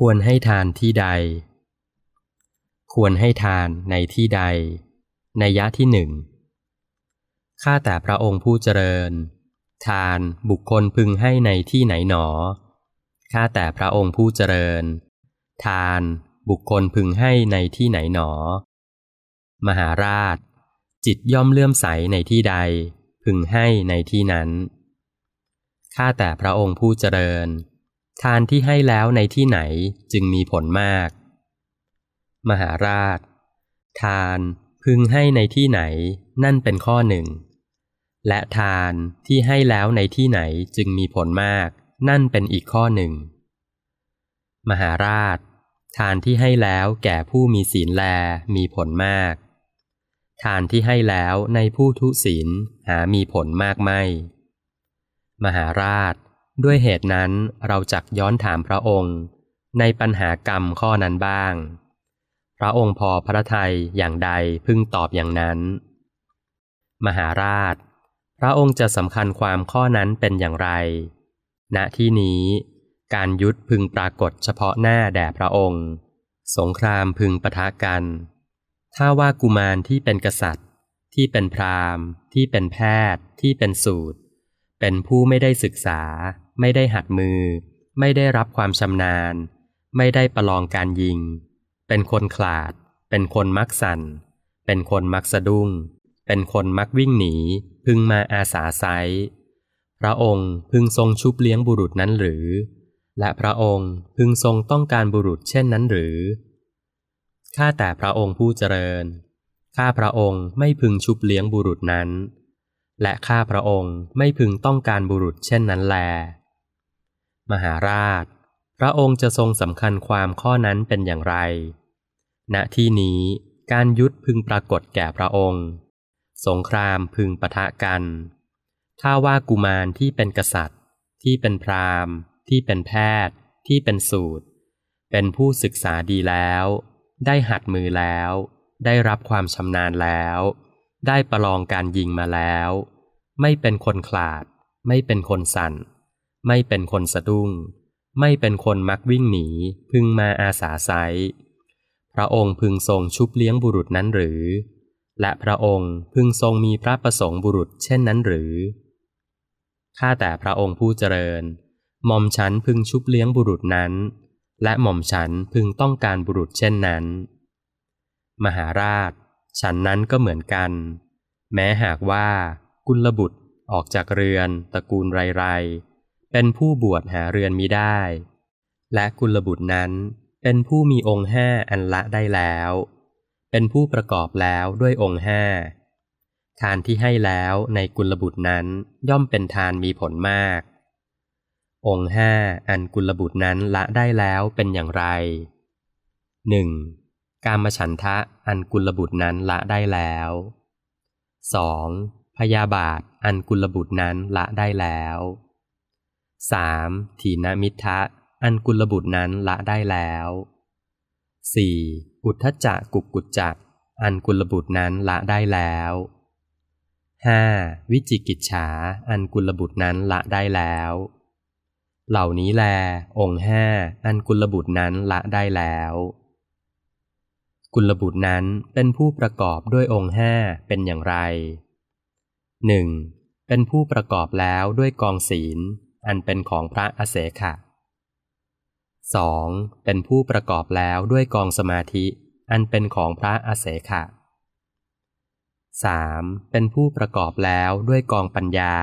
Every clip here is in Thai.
ควรให้ทานที่ใด ควรให้ทานในที่ใด ในยะที่หนึ่ง ข้าแต่พระองค์ผู้เจริญ ทานบุคคลพึงให้ในที่ไหนหนอ ข้าแต่พระองค์ผู้เจริญ ทานบุคคลพึงให้ในที่ไหนหนอ มหาราช จิตย่อมเลื่อมใสในที่ใด พึงให้ในที่นั้น ข้าแต่พระองค์ผู้เจริญ ทานที่ให้แล้วในที่ไหนจึงมีผลมาก มหาราช ทานพึงให้ในที่ไหนนั่นเป็นข้อหนึ่ง และทานที่ให้แล้วในที่ไหนจึงมีผลมาก นั่นเป็นอีกข้อหนึ่ง มหาราช ทานที่ให้แล้วแก่ผู้มีศีลแลมีผลมาก ทานที่ให้แล้วในผู้ทุศีลหามีผลมากไม่ มหาราช ด้วยเหตุนั้นเราจักย้อนถามพระองค์ ในปัญหากรรมข้อนั้นบ้าง พระองค์พอพระทัยอย่างใดพึงตอบอย่างนั้น มหาราช พระองค์จะสำคัญความข้อนั้นเป็นอย่างไร ณที่นี้ การยุดพึงปรากฏเฉพาะหน้าแด่พระองค์ สงครามพึงปะทะกัน ถ้าว่ากุมารที่เป็นกษัตริย์ ที่เป็นพราหมณ์ ที่เป็นแพทย์ ที่เป็นสูตร เป็นผู้ไม่ได้ศึกษา ไม่ได้หัดมือ ไม่ได้รับความชำนาญ ไม่ได้ประลองการยิง เป็นคนขลาด เป็นคนมักสั่น เป็นคนมักสะดุ้ง เป็นคนมักวิ่งหนี พึงมาอาสาไซพระองค์พึงทรงชุบเลี้ยงบุรุษนั้นหรือ และพระองค์พึงทรงต้องการบุรุษเช่นนั้นหรือ ข้าแต่พระองค์ผู้เจริญ ข้าพระองค์ไม่พึงชุบเลี้ยงบุรุษนั้น และข้าพระองค์ไม่พึงต้องการบุรุษเช่นนั้นแล มหาราช พระองค์จะทรงสำคัญความข้อนั้นเป็นอย่างไร ณที่นี้การยุดพึงปรากฏแก่พระองค์ สงครามพึงปะทะกัน ถ้าว่ากุมารที่เป็นกษัตริย์ ที่เป็นพราหมณ์ ที่เป็นแพทย์ ที่เป็นสูตร เป็นผู้ศึกษาดีแล้ว ได้หัดมือแล้ว ได้รับความชำนาญแล้ว ได้ประลองการยิงมาแล้ว ไม่เป็นคนขลาด ไม่เป็นคนสั่น ไม่เป็นคนสะดุ้ง ไม่เป็นคนมักวิ่งหนี พึงมาอาสาไซพระองค์พึงทรงชุบเลี้ยงบุรุษนั้นหรือ และพระองค์พึงทรงมีพระประสงค์บุรุษเช่นนั้นหรือ ข้าแต่พระองค์ผู้เจริญ หม่อมฉันพึงชุบเลี้ยงบุรุษนั้น และหม่อมฉันพึงต้องการบุรุษเช่นนั้น มหาราช ฉันนั้นก็เหมือนกัน แม้หากว่า กุลบุตรออกจากเรือน ตระกูลไรๆ เป็นผู้บวชหาเรือนมิได้ และกุลบุตรนั้นเป็นผู้มีองค์ห้าอันละได้แล้ว เป็นผู้ประกอบแล้วด้วยองค์ห้าทานที่ให้แล้วในกุลบุตรนั้นย่อมเป็นทานมีผลมาก องค์ห้าอันกุลบุตรนั้นละได้แล้วเป็นอย่างไรหนึ่งการมฉันทะอันกุลบุตรนั้นละได้แล้ว 2. พยาบาทอันกุลบุตรนั้นละได้แล้ว 3. ถีนมิทะ อันกุลบุตรนั้นละได้แล้ว 4. อุทธจักกุกกุจจักอันกุลบุตรนั้นละได้แล้ว 5. วิจิกิจฉา อันกุลบุตรนั้นละได้แล้ว เหล่านี้แล องค์ห้าอันกุลบุตรนั้นละได้แล้ว กุลบุตรนั้นเป็นผู้ประกอบด้วยองค์ห้าเป็นอย่างไรหนึ่งเป็นผู้ประกอบแล้วด้วยกองศีล อันเป็นของพระอเสขะ 2. เป็นผู้ประกอบแล้วด้วยกองสมาธิ อันเป็นของพระอเสขะ 3. เป็นผู้ประกอบแล้วด้วยกองปัญญา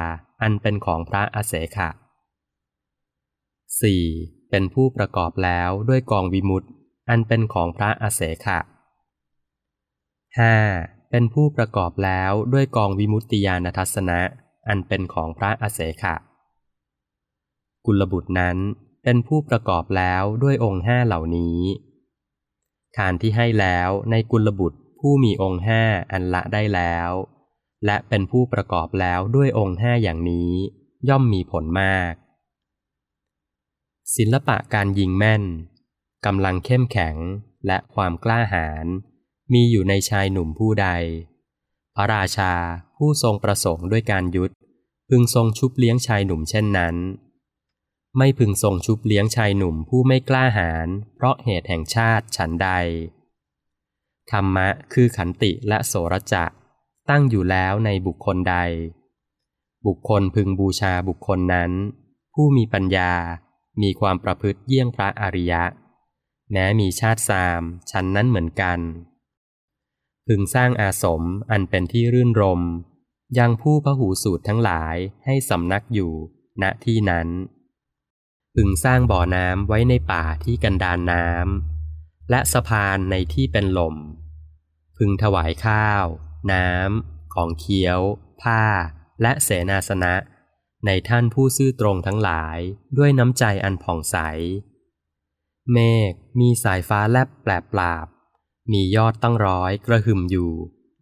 อันเป็นของพระอเสขะ 4. เป็นผู้ประกอบแล้วด้วยกองวิมุตติ อันเป็นของพระอเสขะ 5. เป็นผู้ประกอบแล้วด้วยกองวิมุตติญาณทัศนะ อันเป็นของพระอเสขะ กุลบุตรนั้นเป็นผู้ประกอบแล้วด้วยองค์ห้าเหล่านี้ ทานที่ให้แล้วในกุลบุตรผู้มีองค์ห้าอันละได้แล้ว และเป็นผู้ประกอบแล้วด้วยองค์ห้าอย่างนี้ ย่อมมีผลมาก ศิลปะการยิงแม่นกำลังเข้มแข็งและความกล้าหาญมีอยู่ในชายหนุ่มผู้ใด พระราชาผู้ทรงประสงค์ด้วยการยุดพึงทรงชุบเลี้ยงชายหนุ่มเช่นนั้น ไม่พึงทรงชุบเลี้ยงชายหนุ่มผู้ไม่กล้าหาญเพราะเหตุแห่งชาติฉันใด ธรรมะคือขันติและโสรจะตั้งอยู่แล้วในบุคคลใด บุคคลพึงบูชาบุคคลนั้น ผู้มีปัญญา มีความประพฤติเยี่ยงพระอริยะ แม้มีชาติสามชั้นนั้นเหมือนกัน พึงสร้างอาสมอันเป็นที่รื่นรม ยังผู้พหูสูตรทั้งหลายให้สำนักอยู่ณที่นั้น พึงสร้างบ่อน้ำไว้ในป่าที่กันดานน้ำและสะพานในที่เป็นลม พึงถวายข้าว น้ำ ของเคี้ยว ผ้า และเสนาสนะ ในท่านผู้ซื่อตรงทั้งหลายด้วยน้ำใจอันผ่องใส เมฆมีสายฟ้าแลบแปลบปราบ มียอดตั้งร้อยกระหึ่มอยู่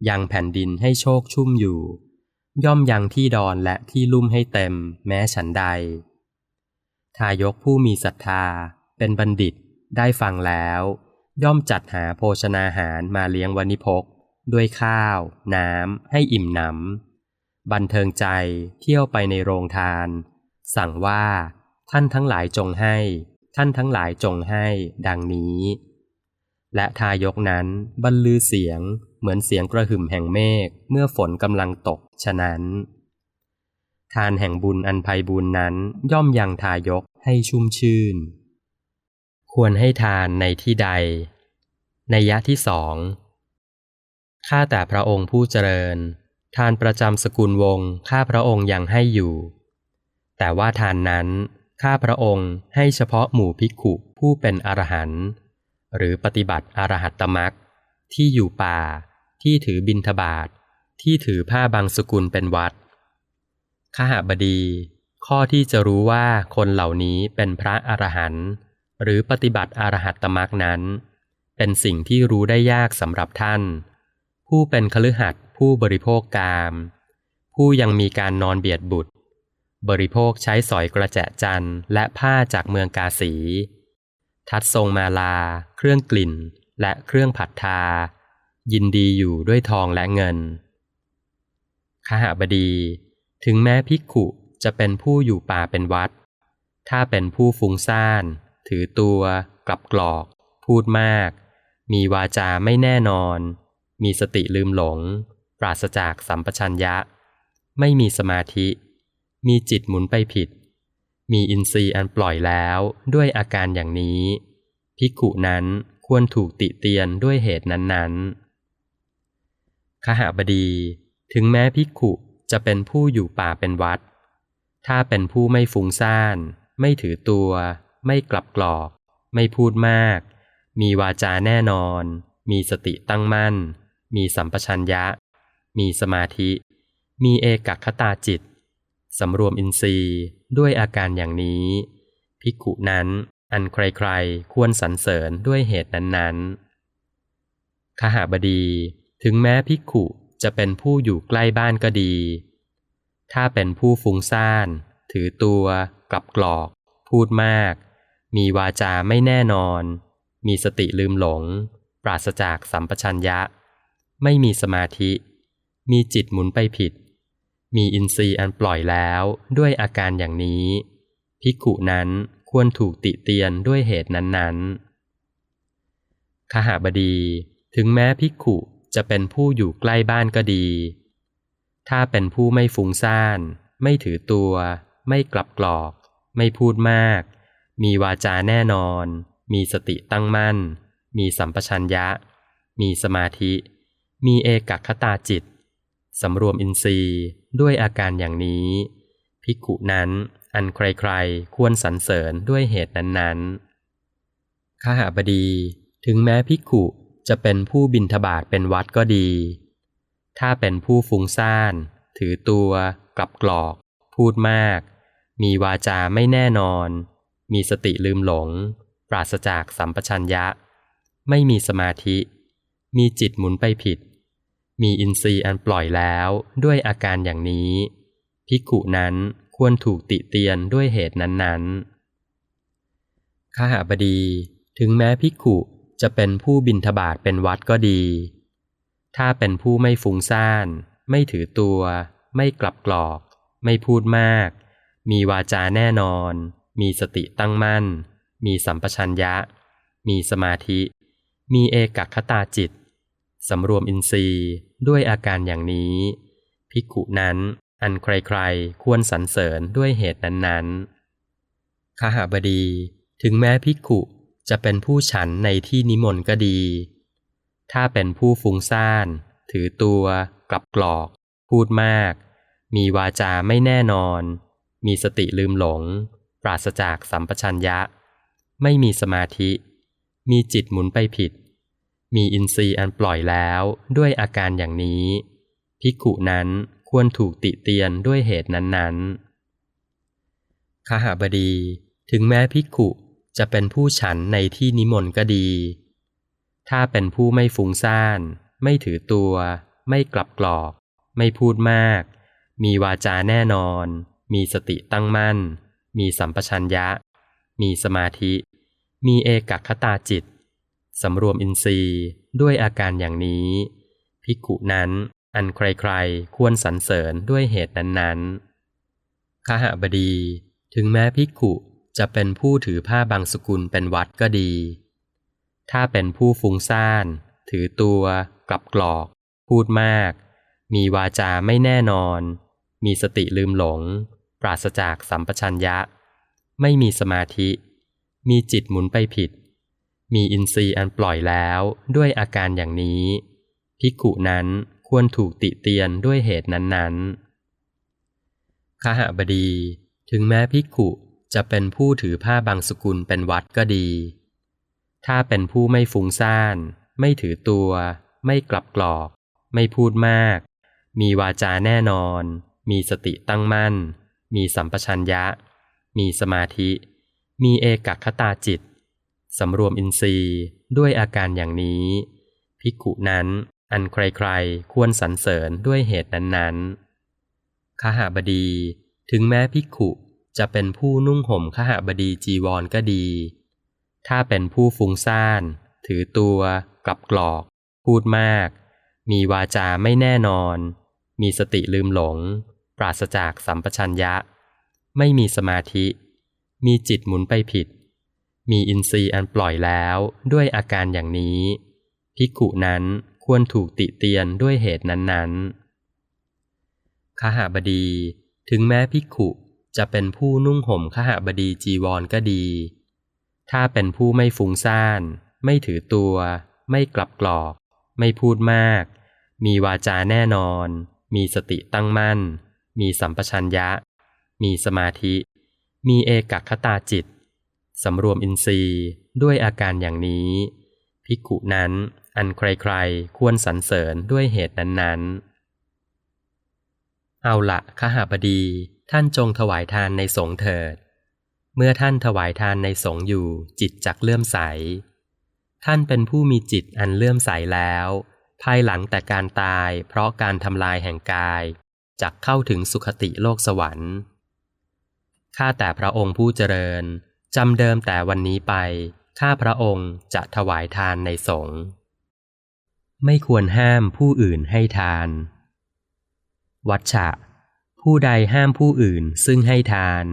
ยังแผ่นดินให้โชคชุ่มอยู่ ย่อมยังที่ดอนและที่ลุ่มให้เต็มแม้ฉันใด ทายกผู้มีศรัทธา เป็นบัณฑิตได้ฟังแล้ว ย่อมจัดหาโภชนาหารมาเลี้ยงวณิพก ด้วยข้าว น้ำ ให้อิ่มหนำบันเทิงใจเที่ยวไปในโรงทาน สั่งว่า ท่านทั้งหลายจงให้ ท่านทั้งหลายจงให้ ดังนี้ และทายกนั้นบรรลือเสียงเหมือนเสียงกระหึ่มแห่งเมฆเมื่อฝนกำลังตกฉะนั้น ทานแห่งบุญอันภัยบุญนั้นย่อมยังทายกให้ชุ่มชื่น ควรให้ทานในที่ใด ในยะที่สอง ข้าแต่พระองค์ผู้เจริญ ทานประจำสกุลวงศ์ข้าพระองค์ยังให้อยู่ แต่ว่าทานนั้นข้าพระองค์ให้เฉพาะหมู่ภิกขุผู้เป็นอรหันต์หรือปฏิบัติอรหัตตมักที่อยู่ป่า ที่ถือบิณฑบาตที่ถือผ้าบางสกุลเป็นวัด ข้าหบดี ข้อที่จะรู้ว่าคนเหล่านี้เป็นพระอรหันต์หรือปฏิบัติอรหัตตมักนั้น เป็นสิ่งที่รู้ได้ยากสำหรับท่าน ผู้เป็นคฤหัสถ์ผู้บริโภคกาม ผู้ยังมีการนอนเบียดบุตร บริโภคใช้สอยกระแจจันและผ้าจากเมืองกาสี ทัดทรงมาลา เครื่องกลิ่น และเครื่องผัดทา ยินดีอยู่ด้วยทองและเงินขหบดี ถึงแม้ภิกขุจะเป็นผู้อยู่ป่าเป็นวัด ถ้าเป็นผู้ฟุ้งซ่าน ถือตัว กลับกรอก พูดมาก มีวาจาไม่แน่นอน มีสติลืมหลง ปราศจากสัมปชัญญะ ไม่มีสมาธิ มีจิตหมุนไปผิด มีอินทรีย์อันปล่อยแล้วด้วยอาการอย่างนี้ ภิกขุนั้นควรถูกติเตียนด้วยเหตุนั้นๆขหบดี ถึงแม้ภิกขุ จะเป็นผู้อยู่ป่าเป็นวัด ถ้าเป็นผู้ไม่ฟุ้งซ่าน ไม่ถือตัว ไม่กลับกรอก ไม่พูดมาก มีวาจาแน่นอน มีสติตั้งมั่น มีสัมปชัญญะ มีสมาธิ มีเอกคตาจิต สำรวมอินทรีย์ด้วยอาการอย่างนี้ภิกขุนั้นอันใครๆ ควรสรรเสริญด้วยเหตุนั้นๆขหบดี ถึงแม้ภิกขุ จะเป็นผู้อยู่ใกล้บ้านก็ดี ถ้าเป็นผู้ฟุ้งซ่าน ถือตัว กลับกรอก พูดมาก มีวาจาไม่แน่นอน มีสติลืมหลง ปราศจากสัมปชัญญะ ไม่มีสมาธิ มีจิตหมุนไปผิด มีอินทรีย์อันปล่อยแล้วด้วยอาการอย่างนี้ภิกขุนั้นควรถูกติเตียนด้วยเหตุนั้นๆขหบดี ถึงแม้ภิกขุ จะเป็นผู้อยู่ใกล้บ้านก็ดี ถ้าเป็นผู้ไม่ฟุ้งซ่าน ไม่ถือตัว ไม่กลับกรอก ไม่พูดมาก มีวาจาแน่นอน มีสติตั้งมั่น มีสัมปชัญญะ มีสมาธิ มีเอกคตาจิต สำรวมอินทรีย์ด้วยอาการอย่างนี้ ภิกขุนั้นอันใครๆ ควรสรรเสริญด้วยเหตุนั้นๆข้าหาบดี ถึงแม้ภิกขุ จะเป็นผู้บินทบาทเป็นวัดก็ดี ถ้าเป็นผู้ฟุ้งซ่าน ถือตัว กลับกรอก พูดมาก มีวาจาไม่แน่นอน มีสติลืมหลง ปราศจากสัมปชัญญะ ไม่มีสมาธิ มีจิตหมุนไปผิด มีอินทรีย์อันปล่อยแล้วด้วยอาการอย่างนี้ภิกุนั้นควรถูกติเตียนด้วยเหตุนั้นๆข้าหาบดีถึงแม้ภิกุ จะเป็นผู้บินทบาทเป็นวัดก็ดี ถ้าเป็นผู้ไม่ฟุ้งซ่าน ไม่ถือตัว ไม่กลับกรอก ไม่พูดมาก มีวาจาแน่นอน มีสติตั้งมั่น มีสัมปชัญญะ มีสมาธิ มีเอกคตาจิต สำรวมอินทรีย์ด้วยอาการอย่างนี้ ภิกขุนั้นอันใครๆ ควรสรรเสริญด้วยเหตุนั้นๆขหบดี ถึงแม้ภิกขุ จะเป็นผู้ฉันในที่นิมนต์ก็ดี ถ้าเป็นผู้ฟุ้งซ่าน ถือตัว กลับกรอก พูดมาก มีวาจาไม่แน่นอน มีสติลืมหลง ปราศจากสัมปชัญญะ ไม่มีสมาธิ มีจิตหมุนไปผิด มีอินทรีย์อันปล่อยแล้วด้วยอาการอย่างนี้ภิกุนั้นควรถูกติเตียนด้วยเหตุนั้นๆขหาบดี ถึงแม้ภิกุ จะเป็นผู้ฉันในที่นิมนต์ก็ดี ถ้าเป็นผู้ไม่ฟุ้งซ่าน ไม่ถือตัว ไม่กลับกรอก ไม่พูดมาก มีวาจาแน่นอน มีสติตั้งมั่น มีสัมปชัญญะ มีสมาธิ มีเอกคตาจิต สำรวมอินทรีย์ด้วยอาการอย่างนี้ ภิกขุนั้นอันใครๆ ควรสรรเสริญด้วยเหตุนั้นๆขหบดี ถึงแม้ภิกขุ จะเป็นผู้ถือผ้าบางสกุลเป็นวัดก็ดี ถ้าเป็นผู้ฟุ้งซ่าน ถือตัว กลับกรอก พูดมาก มีวาจาไม่แน่นอน มีสติลืมหลง ปราศจากสัมปชัญญะ ไม่มีสมาธิ มีจิตหมุนไปผิด มีอินทรีย์อันปล่อยแล้วด้วยอาการอย่างนี้ภิกุนั้นควรถูกติเตียนด้วยเหตุนั้นๆขหบดี ถึงแม้ภิกุ จะเป็นผู้ถือผ้าบางสกุลเป็นวัดก็ดี ถ้าเป็นผู้ไม่ฟุ้งซ่าน ไม่ถือตัว ไม่กลับกรอก ไม่พูดมาก มีวาจาแน่นอน มีสติตั้งมั่น มีสัมปชัญญะ มีสมาธิ มีเอกคตาจิต สำรวมอินทรีย์ด้วยอาการอย่างนี้ภิกขุนั้นอันใครๆ ควรสรรเสริญด้วยเหตุนั้นๆขหบดี ถึงแม้ภิกขุ จะเป็นผู้นุ่งห่มขหบดีจีวรก็ดี ถ้าเป็นผู้ฟุ้งซ่าน ถือตัว กลับกรอก พูดมาก มีวาจาไม่แน่นอน มีสติลืมหลง ปราศจากสัมปชัญญะ ไม่มีสมาธิ มีจิตหมุนไปผิด มีอินทรีย์อันปล่อยแล้วด้วยอาการอย่างนี้ภิกุนั้นควรถูกติเตียนด้วยเหตุนั้นๆขหาบดีถึงแม้ภิกขุ จะเป็นผู้นุ่งห่มขหบดีจีวรก็ดี ถ้าเป็นผู้ไม่ฟุ้งซ่าน ไม่ถือตัว ไม่กลับกรอก ไม่พูดมาก มีวาจาแน่นอน มีสติตั้งมั่น มีสัมปชัญญะ มีสมาธิ มีเอกคตาจิต สำรวมอินทรีย์ด้วยอาการอย่างนี้ ภิกขุนั้นอันใครๆ ควรสรรเสริญด้วยเหตุนั้นๆ เอาละขหาบดี ท่านจงถวายทานในสงเถิด เมื่อท่านถวายทานในสงอยู่จิตจักเลื่อมใส ท่านเป็นผู้มีจิตอันเลื่อมใสแล้ว ภายหลังแต่การตายเพราะการทำลายแห่งกายจักเข้าถึงสุขติโลกสวรรค์ ข้าแต่พระองค์ผู้เจริญจำเดิมแต่วันนี้ไป ข้าพระองค์จะถวายทานในสงฆ์ไม่ควรห้ามผู้อื่นให้ทาน วัชชะ ผู้ใดห้ามผู้อื่นซึ่งให้ทาน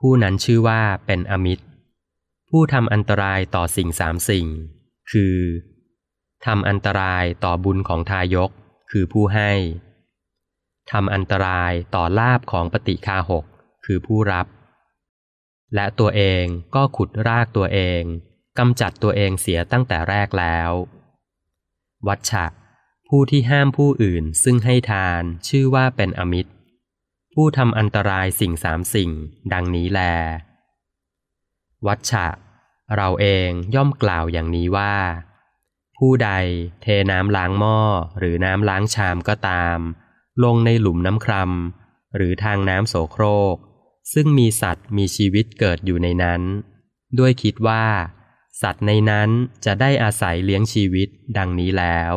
ผู้นั้นชื่อว่าเป็นอมิตร ผู้ทำอันตรายต่อสิ่งสามสิ่ง คือทำอันตรายต่อบุญของทายก คือผู้ให้ทำอันตรายต่อลาบของปฏิคาหก คือผู้รับ และตัวเองก็ขุดรากตัวเองกำจัดตัวเองเสียตั้งแต่แรกแล้ว วัชชะผู้ที่ห้ามผู้อื่นซึ่งให้ทานชื่อว่าเป็นอมิตร ผู้ทำอันตรายสิ่งสามสิ่ง ดังนี้แล วัชชะ เราเองย่อมกล่าวอย่างนี้ว่า ผู้ใดเทน้ำล้างหม้อหรือน้ำล้างชามก็ตาม ลงในหลุมน้ำครามหรือทางน้ำโสโครก ซึ่งมีสัตว์มีชีวิตเกิดอยู่ในนั้น ด้วยคิดว่า สัตว์ในนั้นจะได้อาศัยเลี้ยงชีวิตดังนี้แล้ว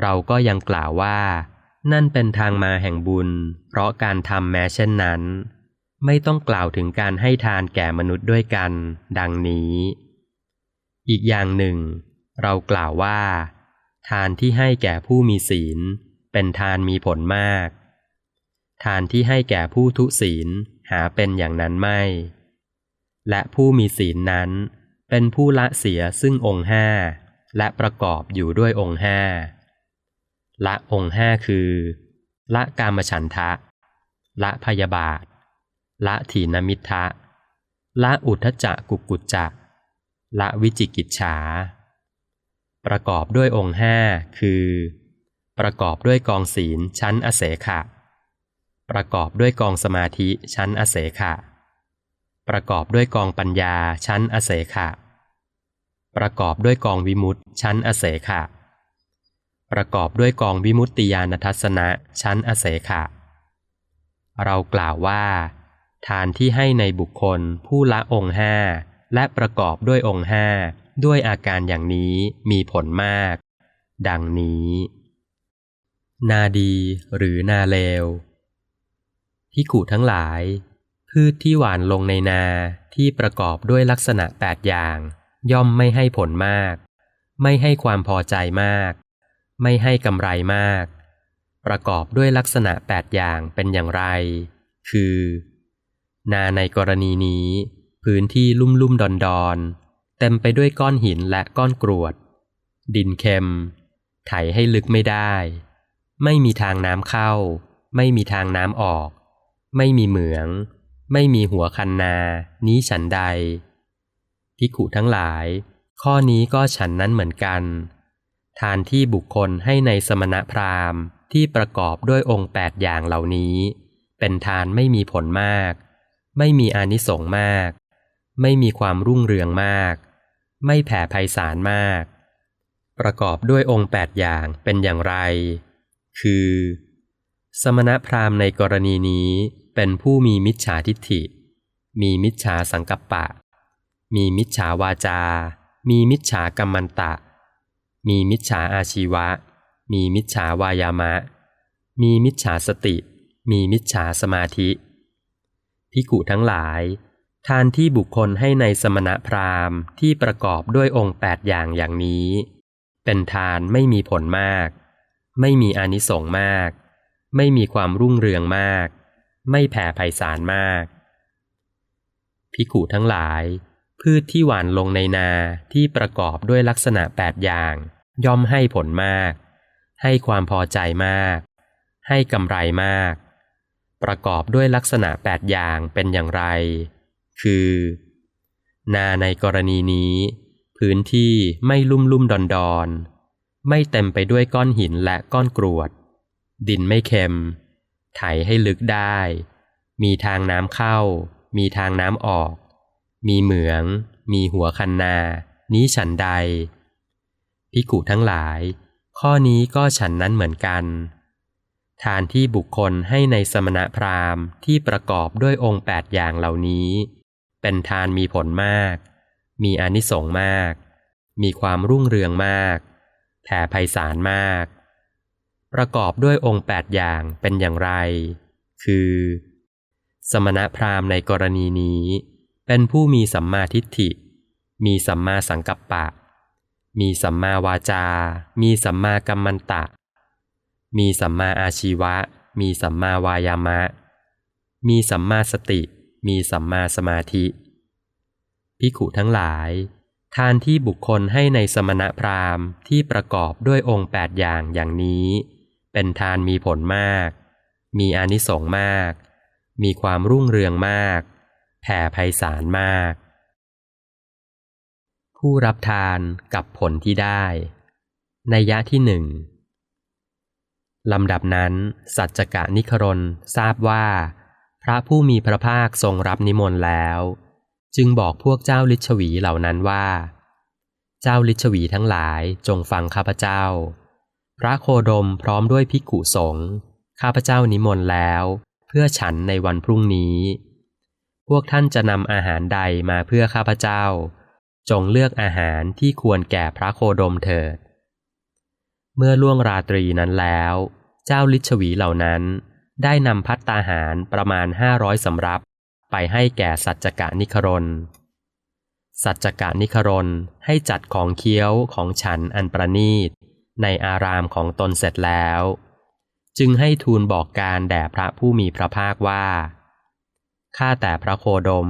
เราก็ยังกล่าวว่า นั่นเป็นทางมาแห่งบุญ เพราะการทำแม้เช่นนั้น ไม่ต้องกล่าวถึงการให้ทานแก่มนุษย์ด้วยกัน ดังนี้ อีกอย่างหนึ่ง เรากล่าวว่า ทานที่ให้แก่ผู้มีศีล เป็นทานมีผลมาก ทานที่ให้แก่ผู้ทุศีลหาเป็นอย่างนั้นไม่ และผู้มีศีลนั้นเป็นผู้ละเสียซึ่งองค์ห้าและประกอบอยู่ด้วยองค์ห้า ละองค์ห้าคือ ละกามฉันทะ ละพยาบาท ละถีนมิทะ ละอุทธจักกุกุจจะละวิจิกิจฉา ประกอบด้วยองค์ห้าคือ ประกอบด้วยกองศีลชั้นอเสขะ ประกอบด้วยกองสมาธิชั้นอเสขะ ประกอบด้วยกองปัญญาชั้นอเสขะ ประกอบด้วยกองวิมุตติชั้นอเสขะ ประกอบด้วยกองวิมุตติญาณทัศนะชั้นอเสขะ เรากล่าวว่า ทานที่ให้ในบุคคลผู้ละองค์ห้าและประกอบด้วยองค์ห้าด้วยอาการอย่างนี้มีผลมาก ดังนี้ นาดีหรือนาเลวพิกุทั้งหลาย พืชที่หวานลงในนาที่ประกอบด้วยลักษณะแปดอย่าง ย่อมไม่ให้ผลมาก ไม่ให้ความพอใจมาก ไม่ให้กำไรมาก ประกอบด้วยลักษณะแปดอย่างเป็นอย่างไร คือ นาในกรณีนี้ พื้นที่ลุ่มลุ่มดอนดอนเต็มไปด้วยก้อนหินและก้อนกรวด ดินเค็ม ไถให้ลึกไม่ได้ ไม่มีทางน้ำเข้า ไม่มีทางน้ำออก ไม่มีเหมือง ไม่มีหัวคันนา นี้ฉันใดพิขุทั้งหลาย ข้อนี้ก็ฉันนั้นเหมือนกัน ทานที่บุคคลให้ในสมณพราหมณ์ที่ประกอบด้วยองค์แปดอย่างเหล่านี้ เป็นทานไม่มีผลมาก ไม่มีอานิสงส์มาก ไม่มีความรุ่งเรืองมาก ไม่แผ่ไพศาลมาก ประกอบด้วยองค์แปดอย่างเป็นอย่างไร คือ สมณพราหมณ์ในกรณีนี้เป็นผู้มีมิจฉาทิฏฐิ มีมิจฉาสังกัปปะ มีมิจฉาวาจา มีมิจฉากรรมันตะ มีมิจฉาอาชีวะ มีมิจฉาวายามะ มีมิจฉาสติ มีมิจฉาสมาธิพิกุทั้งหลาย ทานที่บุคคลให้ในสมณพราหมณ์ที่ประกอบด้วยองค์แปดอย่างอย่างนี้ เป็นทานไม่มีผลมาก ไม่มีอานิสงส์มาก ไม่มีความรุ่งเรืองมาก ไม่แผ่ไพศาลมากพิกุทั้งหลาย พืชที่หวานลงในนาที่ประกอบด้วยลักษณะแปดอย่าง ย่อมให้ผลมาก ให้ความพอใจมาก ให้กำไรมาก ประกอบด้วยลักษณะแปดอย่างเป็นอย่างไร คือ นาในกรณีนี้ พื้นที่ไม่ลุ่มลุ่มดอนดอนไม่เต็มไปด้วยก้อนหินและก้อนกรวด ดินไม่เค็ม ไถให้ลึกได้ มีทางน้ำเข้า มีทางน้ำออก มีเหมือง มีหัวคันนา นี้ฉันใดพิกุทั้งหลาย ข้อนี้ก็ฉันนั้นเหมือนกัน ทานที่บุคคลให้ในสมณพราหมณ์ที่ประกอบด้วยองค์แปดอย่างเหล่านี้ เป็นทานมีผลมาก มีอนิสงส์มาก มีความรุ่งเรืองมากแผ่ไพศาลมาก ประกอบด้วยองค์แปดอย่างเป็นอย่างไร คือ สมณพราหมณ์ในกรณีนี้ เป็นผู้มีสัมมาทิฏฐิ มีสัมมาสังกัปปะ มีสัมมาวาจา มีสัมมากัมมันตะ มีสัมมาอาชีวะ มีสัมมาวายามะ มีสัมมาสติ มีสัมมาสมาธิ พิขุทั้งหลาย ทานที่บุคคลให้ในสมณพราหมณ์ที่ประกอบด้วยองค์แปดอย่างอย่างนี้ เป็นทานมีผลมาก มีอานิสงส์มาก มีความรุ่งเรืองมาก แผ่ไพศาลมาก ผู้รับทานกับผลที่ได้ในยะที่หนึ่งลำดับนั้น สัจจกะนิครนทราบว่า พระผู้มีพระภาคทรงรับนิมนต์แล้ว จึงบอกพวกเจ้าลิชวีเหล่านั้นว่า เจ้าลิชวีทั้งหลายจงฟังข้าพเจ้า พระโคดมพร้อมด้วยภิกขุสงฆ์ข้าพเจ้านิมนต์แล้ว เพื่อฉันในวันพรุ่งนี้ วกท่านจะนำอาหารใดมาเพื่อข้าพเจ้า จงเลือกอาหารที่ควรแก่พระโคดมเถิด เมื่อล่วงราตรีนั้นแล้ว เจ้าลิชวีเหล่านั้นได้นำพัตตาหารประมาณห้าร้อยสำรับ ไปให้แก่สัจจกะนิครน สัจจกะนิครนให้จัดของเคี้ยวของฉันอันประนีต ในอารามของตนเสร็จแล้ว จึงให้ทูลบอกการแด่พระผู้มีพระภาคว่า ข้าแต่พระโคดม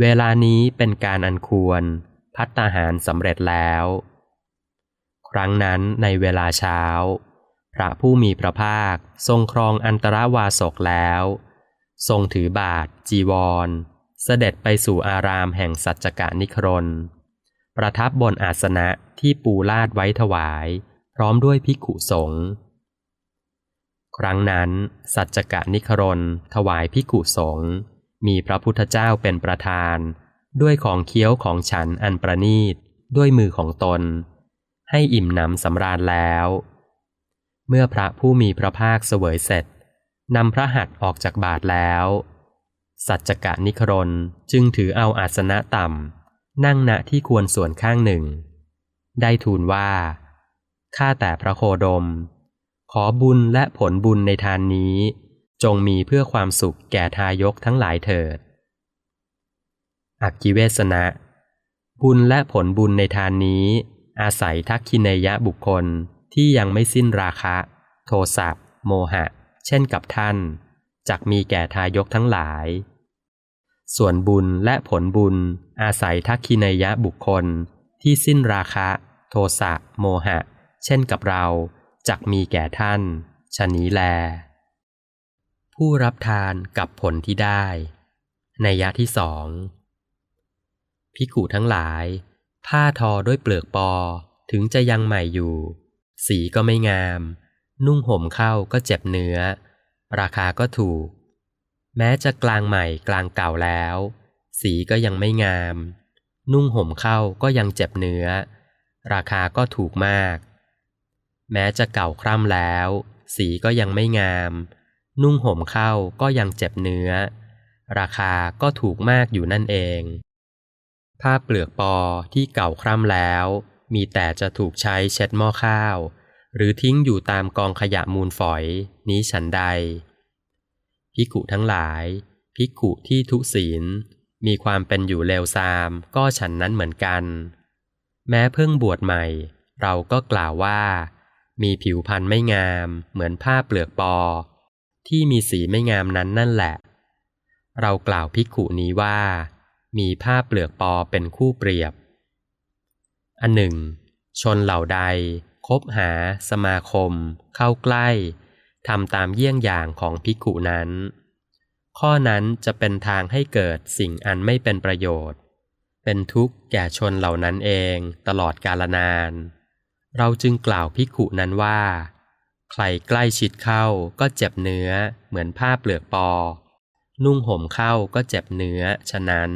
เวลานี้เป็นการอันควร พัตตาหารสำเร็จแล้ว ครั้งนั้นในเวลาเช้า พระผู้มีพระภาคทรงครองอันตรวาสกแล้ว ทรงถือบาทจีวร เสด็จไปสู่อารามแห่งสัจจกานิครน ประทับบนอาสนะที่ปูลาดไว้ถวาย พร้อมด้วยภิกุสงฆ์ครั้งนั้น สัจจกะนิครนถวายภิกุสงฆ์ มีพระพุทธเจ้าเป็นประธาน ด้วยของเคี้ยวของฉันอันประนีต ด้วยมือของตน ให้อิ่มหนำสำราญแล้ว เมื่อพระผู้มีพระภาคเสวยเสร็จนำพระหัตถ์ออกจากบาทแล้ว สัจจกะนิครนจึงถือเอาอาสนะต่ำ นั่งณที่ควรส่วนข้างหนึ่ง ได้ทูลว่า ข้าแต่พระโคดม ขอบุญและผลบุญในทานนี้ จงมีเพื่อความสุขแก่ทายกทั้งหลายเถิด อักกิเวสนะ บุญและผลบุญในทานนี้ อาศัยทักขินยะบุคคลที่ยังไม่สิ้นราคะ โทสะโมหะ เช่นกับท่านจักมีแก่ทายกทั้งหลาย ส่วนบุญและผลบุญอาศัยทักขินยะบุคคลที่สิ้นราคะ โทสะโมหะ เช่นกับเราจักมีแก่ท่านชะนี้แล ผู้รับทานกับผลที่ได้ในยะที่สองพิกุทั้งหลาย ผ้าทอด้วยเปลือกปอถึงจะยังใหม่อยู่ สีก็ไม่งาม นุ่งห่มเข้าก็เจ็บเนื้อ ราคาก็ถูก แม้จะกลางใหม่กลางเก่าแล้ว สีก็ยังไม่งาม นุ่งห่มเข้าก็ยังเจ็บเนื้อ ราคาก็ถูกมาก แม้จะเก่าคร่ำแล้ว สีก็ยังไม่งาม นุ่งห่มเข้าก็ยังเจ็บเนื้อ ราคาก็ถูกมากอยู่นั่นเอง ผ้าเปลือกปอที่เก่าคร่ำแล้ว มีแต่จะถูกใช้เช็ดหม้อข้าว หรือทิ้งอยู่ตามกองขยะมูลฝอยนี้ฉันใด พิกุทั้งหลาย พิกุที่ทุศีล มีความเป็นอยู่เลวทรามก็ฉันนั้นเหมือนกัน แม้เพิ่งบวชใหม่ เราก็กล่าวว่า มีผิวพรรณไม่งามเหมือนผ้าเปลือกปอ ที่มีสีไม่งามนั้นนั่นแหละ เรากล่าวพิกุนี้ว่า มีผ้าเปลือกปอเป็นคู่เปรียบ อันหนึ่ง ชนเหล่าใด คบหา สมาคม เข้าใกล้ทำตามเยี่ยงอย่างของพิกุนั้น ข้อนั้นจะเป็นทางให้เกิดสิ่งอันไม่เป็นประโยชน์ เป็นทุกข์แก่ชนเหล่านั้นเองตลอดกาลนาน เราจึงกล่าวพิกุนั้นว่า ใครใกล้ชิดเข้าก็เจ็บเนื้อเหมือนผ้าเปลือกปอ นุ่งห่มเข้าก็เจ็บเนื้อฉะนั้น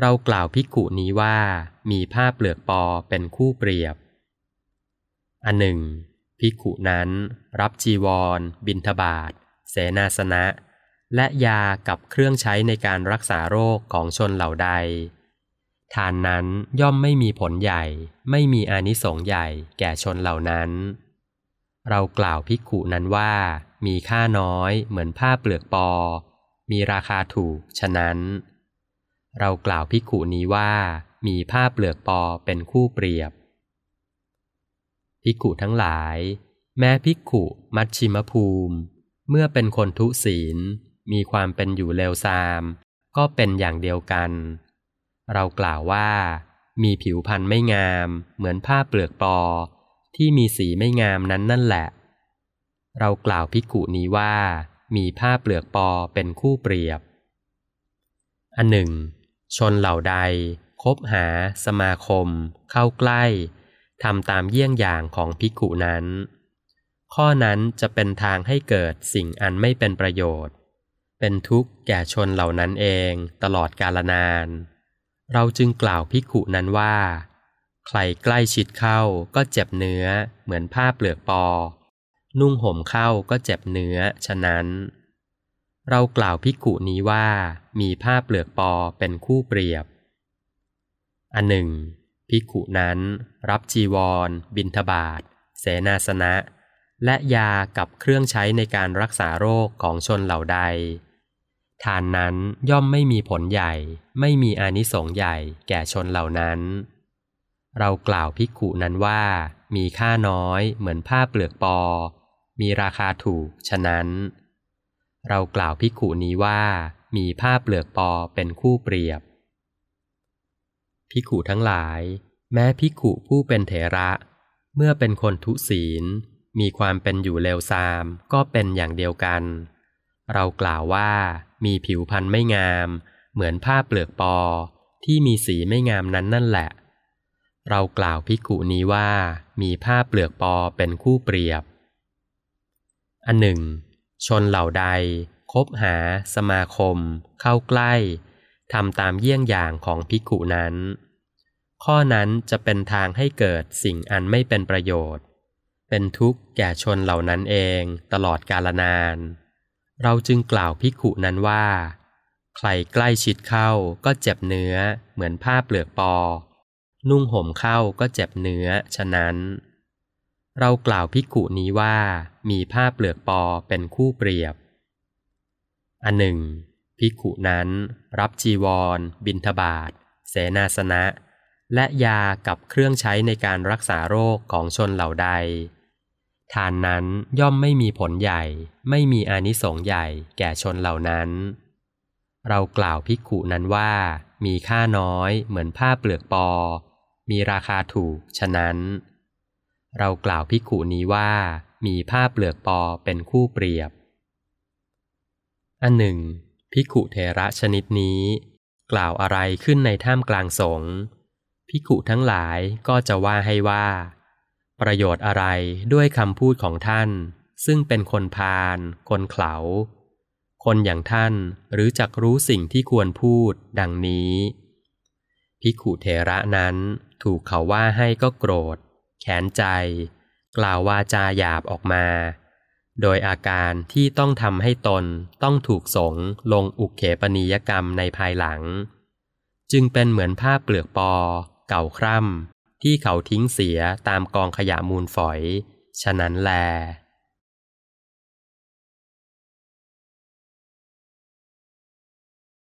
เรากล่าวพิกุนี้ว่ามีผ้าเปลือกปอเป็นคู่เปรียบ อันหนึ่งพิกุนั้นรับจีวร บินทบาทเสนาสนะ และยากับเครื่องใช้ในการรักษาโรคของชนเหล่าใด ทานนั้นย่อมไม่มีผลใหญ่ ไม่มีอานิสงส์ใหญ่แก่ชนเหล่านั้น เรากล่าวพิกุนั้นว่า มีค่าน้อยเหมือนผ้าเปลือกปอ มีราคาถูก ฉะนั้น เรากล่าวพิกุนี้ว่า มีผ้าเปลือกปอเป็นคู่เปรียบ พิกุทั้งหลาย แม้พิกุมัชชิมภูมิ เมื่อเป็นคนทุศีล มีความเป็นอยู่เลวทราม ก็เป็นอย่างเดียวกัน เรากล่าวว่า มีผิวพรรณไม่งาม เหมือนผ้าเปลือกปอ ที่มีสีไม่งามนั้นนั่นแหละ เรากล่าวพิกุนี้ว่า มีผ้าเปลือกปอเป็นคู่เปรียบ อันหนึ่ง ชนเหล่าใด คบหา สมาคม เข้าใกล้ทำตามเยี่ยงอย่างของพิกุนั้น ข้อนั้นจะเป็นทางให้เกิดสิ่งอันไม่เป็นประโยชน์ เป็นทุกข์แก่ชนเหล่านั้นเองตลอดกาลนาน เราจึงกล่าวพิกุนั้นว่า ใครใกล้ชิดเข้าก็เจ็บเนื้อ เหมือนผ้าเปลือกปอ นุ่งห่มเข้าก็เจ็บเนื้อ ฉะนั้น เรากล่าวพิกุนี้ว่ามีผ้าเปลือกปอเป็นคู่เปรียบ อันหนึ่งพิกุนั้นรับจีวร บินทบาทเสนาสนะ และยากับเครื่องใช้ในการรักษาโรคของชนเหล่าใด ทานนั้นย่อมไม่มีผลใหญ่ ไม่มีอานิสงส์ใหญ่แก่ชนเหล่านั้น เรากล่าวพิกุนั้นว่า มีค่าน้อยเหมือนผ้าเปลือกปอ มีราคาถูกฉะนั้น เรากล่าวพิกุนี้ว่า มีผ้าเปลือกปอเป็นคู่เปรียบภิกุทั้งหลาย แม้ภิกุผู้เป็นเถระ เมื่อเป็นคนทุศีล มีความเป็นอยู่เลวทรามก็เป็นอย่างเดียวกัน เรากล่าวว่ามีผิวพรรณไม่งาม เหมือนผ้าเปลือกปอที่มีสีไม่งามนั้นนั่นแหละ เรากล่าวภิกุนี้ว่ามีผ้าเปลือกปอเป็นคู่เปรียบ อันหนึ่ง ชนเหล่าใด คบหา สมาคม เข้าใกล้ทำตามเยี่ยงอย่างของภิกุนั้น ข้อนั้นจะเป็นทางให้เกิดสิ่งอันไม่เป็นประโยชน์ เป็นทุกข์แก่ชนเหล่านั้นเองตลอดกาลนาน เราจึงกล่าวภิกุนั้นว่า ใครใกล้ชิดเข้าก็เจ็บเนื้อเหมือนผ้าเปลือกปอ นุ่งห่มเข้าก็เจ็บเนื้อ ฉะนั้น เรากล่าวภิกุนี้ว่ามีผ้าเปลือกปอเป็นคู่เปรียบ อันหนึ่งภิกุนั้นรับจีวร บิณฑบาตเสนาสนะ และยากับเครื่องใช้ในการรักษาโรคของชนเหล่าใด ทานนั้นย่อมไม่มีผลใหญ่ ไม่มีอานิสงส์ใหญ่แก่ชนเหล่านั้น เรากล่าวภิกุนั้นว่ามีค่าน้อยเหมือนผ้าเปลือกปอ มีราคาถูก ฉะนั้น เรากล่าวภิกุนี้ว่า มีผ้าเปลือกปอเป็นคู่เปรียบ อันหนึ่งภิกุเทระชนิดนี้ กล่าวอะไรขึ้นในท่ามกลางสงฆ์ภิกุทั้งหลายก็จะว่าให้ว่า ประโยชน์อะไรด้วยคำพูดของท่าน ซึ่งเป็นคนพาลคนเขลาคนอย่างท่านหรือจักรู้สิ่งที่ควรพูดดังนี้ภิกขุเทระนั้น ถูกเขาว่าให้ก็โกรธ แขนใจ กล่าววาจาหยาบออกมา โดยอาการที่ต้องทำให้ตนต้องถูกสงลงอุกเขปนิยกรรมในภายหลัง จึงเป็นเหมือนผ้าเปลือกปอ เก่าคร่ำที่เขาทิ้งเสียตามกองขยะมูลฝอย ฉะนั้นแล